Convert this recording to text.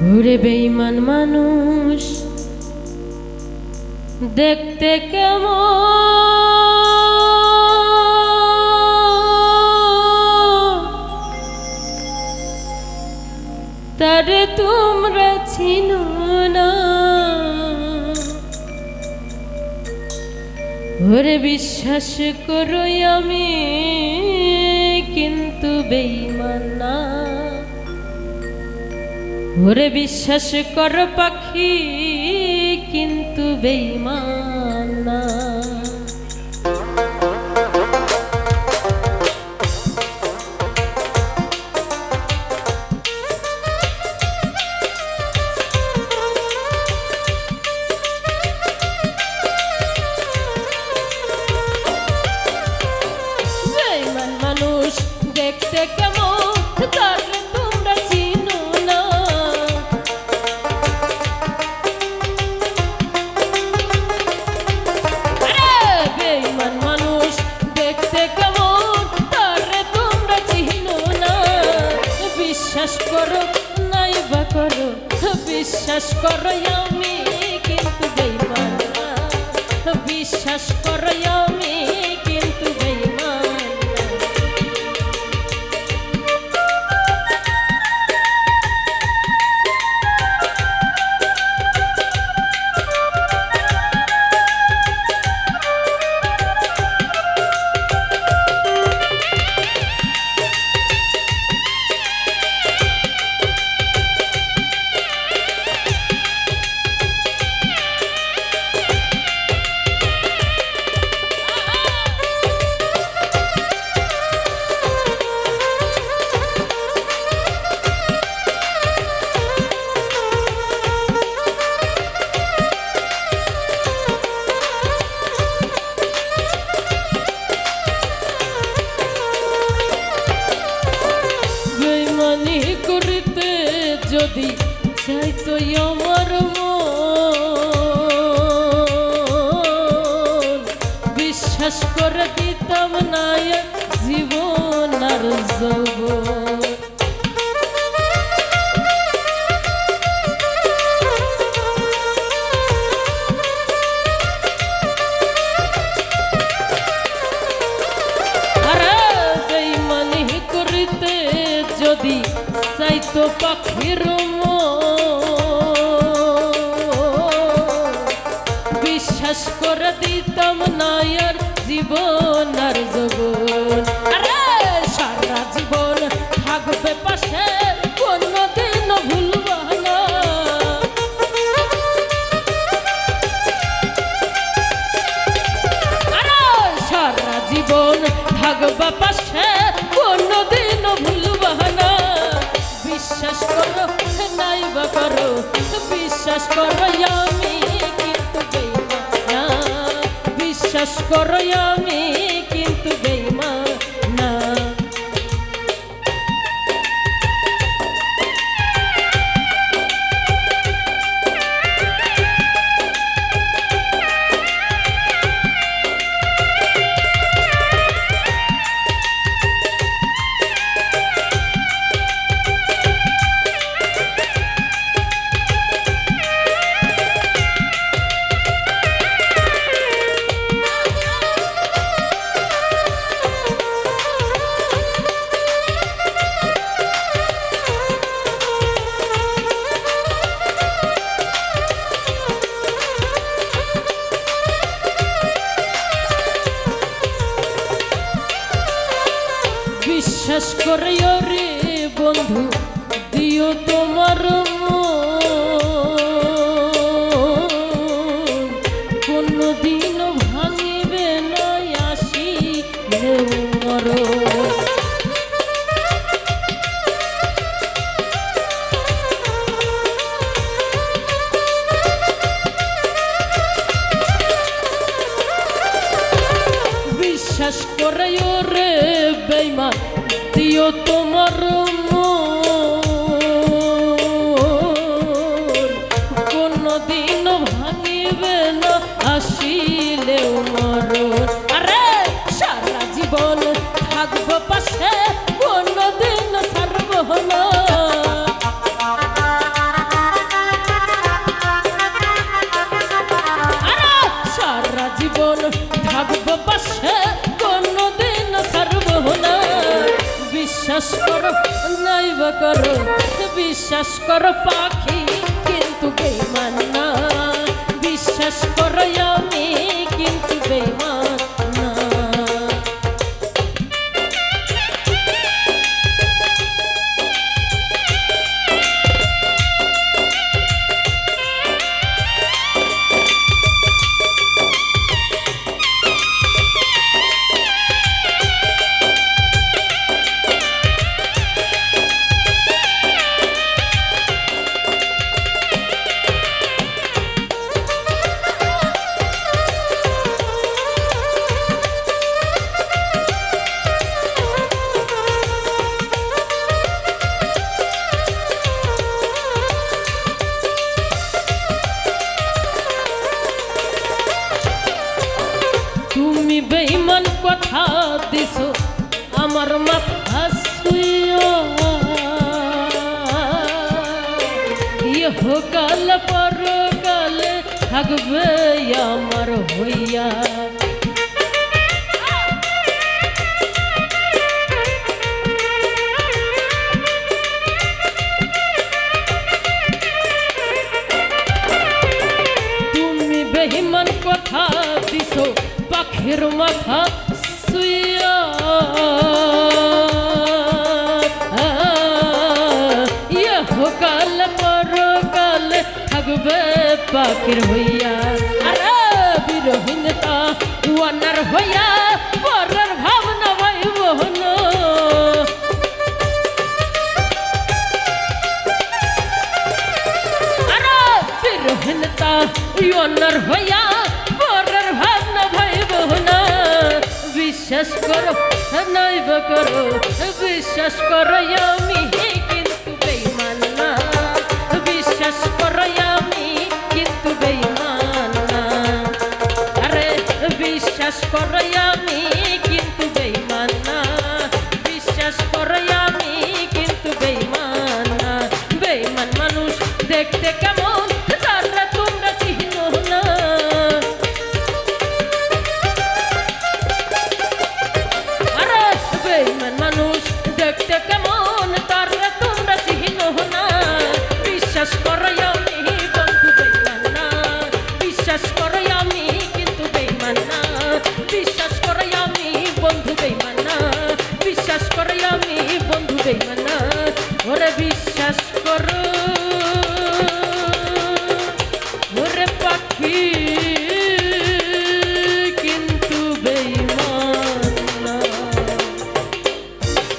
ঘুরে বেইমান মানুষ। দেখতে কেমন? তারে তোমরা ছিল না। বিশ্বাস করো আমি, কিন্তু বেইমান না। ওরে বিশ্বাস কর পাখি কিন্তু বেইমান করো আমি কিন্তু বেইমান বিশ্বাস করো বিশ্বাস করে দিতাম না এ জীবন আর যৌবন যদি বিশ্বাস জীবন আর জগন আরে, সারা জীবন থাকবে পাশে কোনদিন ভুলবা না। আরে, সারা জীবন থাকবা পাশে কোনদিন ভুলবা না। বিশ্বাস করো, নাই বা করো, বিশ্বাস করো আমি। বিশ্বাস করো বিশ্বাস করে রে বন্ধু দিও তোমার বিশ্বাস করে রে বেইমান প্রিয় তোমার কোনদিন ভাঙিবে না আসিলেও মর আরে, সারা জীবন থাকব পাশে কোনদিন সারব সারা জীবন থাকব পাশে করো বিশ্বাস করো পাখি। দিছো আমার মাথা শুইয়া। ইহ কাল পর কাল থাকবে আমার হইয়া। পাখির হইয়া, আরে বিরহীনতা ওয়ানার হইয়া পরের ভাবনা ভাই বহন আরে বিরহীনতা ইয়নার হইয়া পরের ভাবনা ভাইব না বিশ্বাস করো নাইব করো, বিশ্বাস করো আমি দেখবে না ওরে বিশ্ব